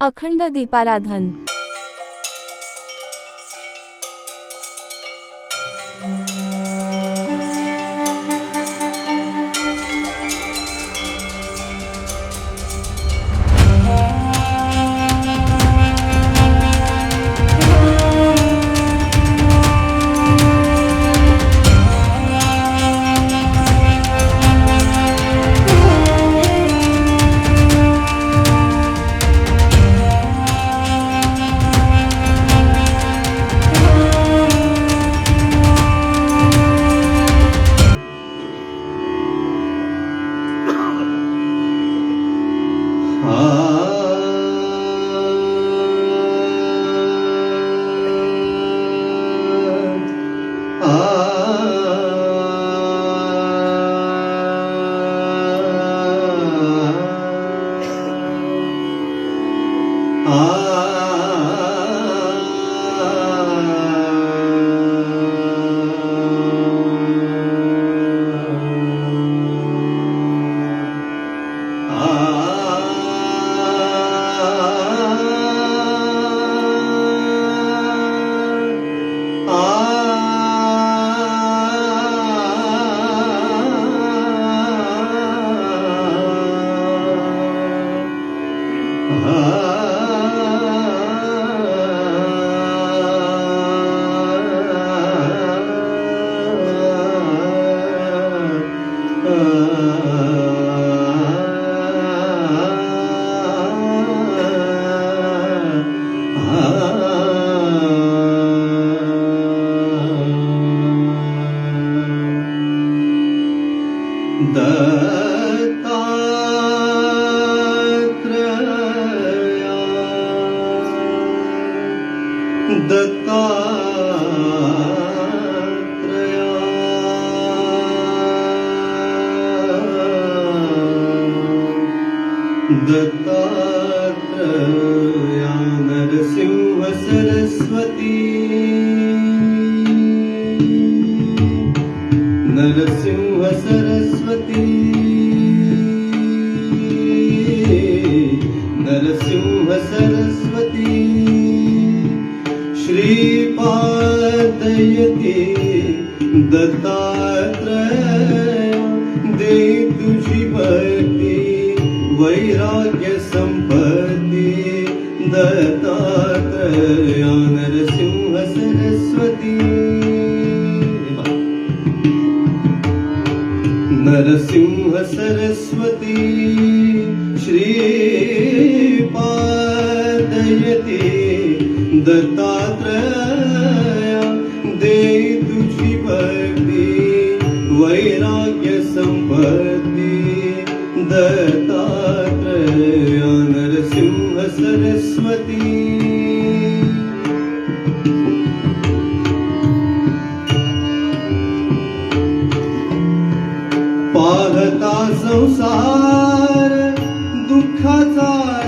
अखंड दीपाराधन. दत्तात्रया नरसिंह सरस्वती नरसिंह सरस्वती नरसिंह सरस्वती श्रीपादयते दत्तात्रय दे तुझी भक्ती वैराग्य संपत्ति दत्तात्रया नरसिंह सरस्वती नरसिंह सरस्वती श्रीपादयते दत्तात्रया दे तुझी भक्ती वैराग्य संसार दुःखाचा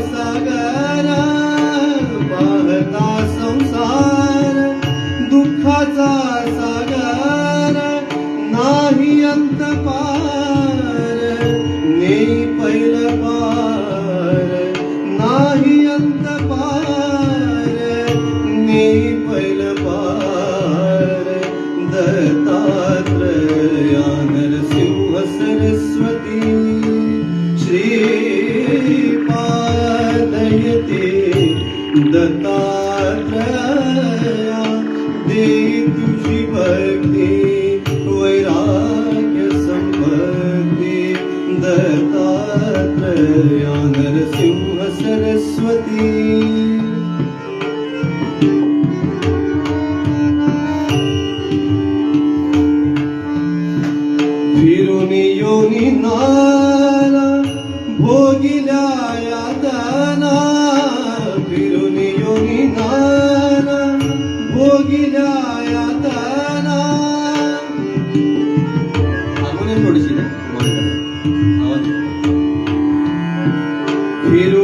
सरस्वती श्रीपादयते दत्तात्रया दे तुझी भक्ती वैराग्य संपत्ती दत्तात्रया नरसिंह सरस्वती। Ele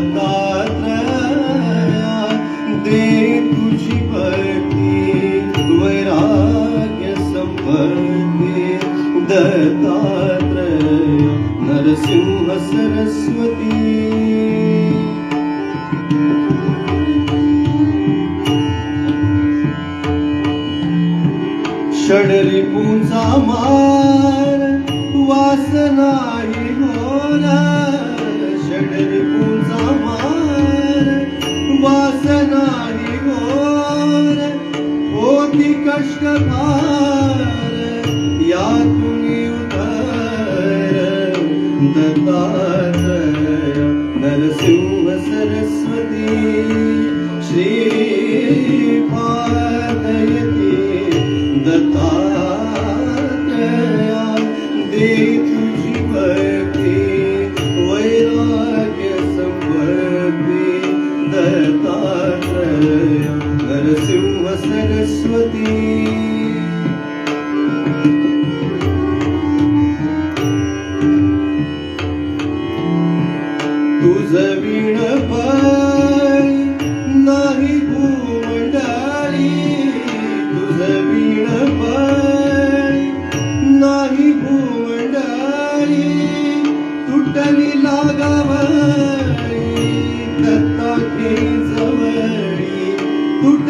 दत्तात्रया दे तुझी भक्ती वैराग्य संपत्ती दत्तात्रय नरसिंह सरस्वती. षडरिपूंचा मार वासनाही होणार कष्ट फार यातून नरसिंह सरस्वती श्रीपादयते दत्ता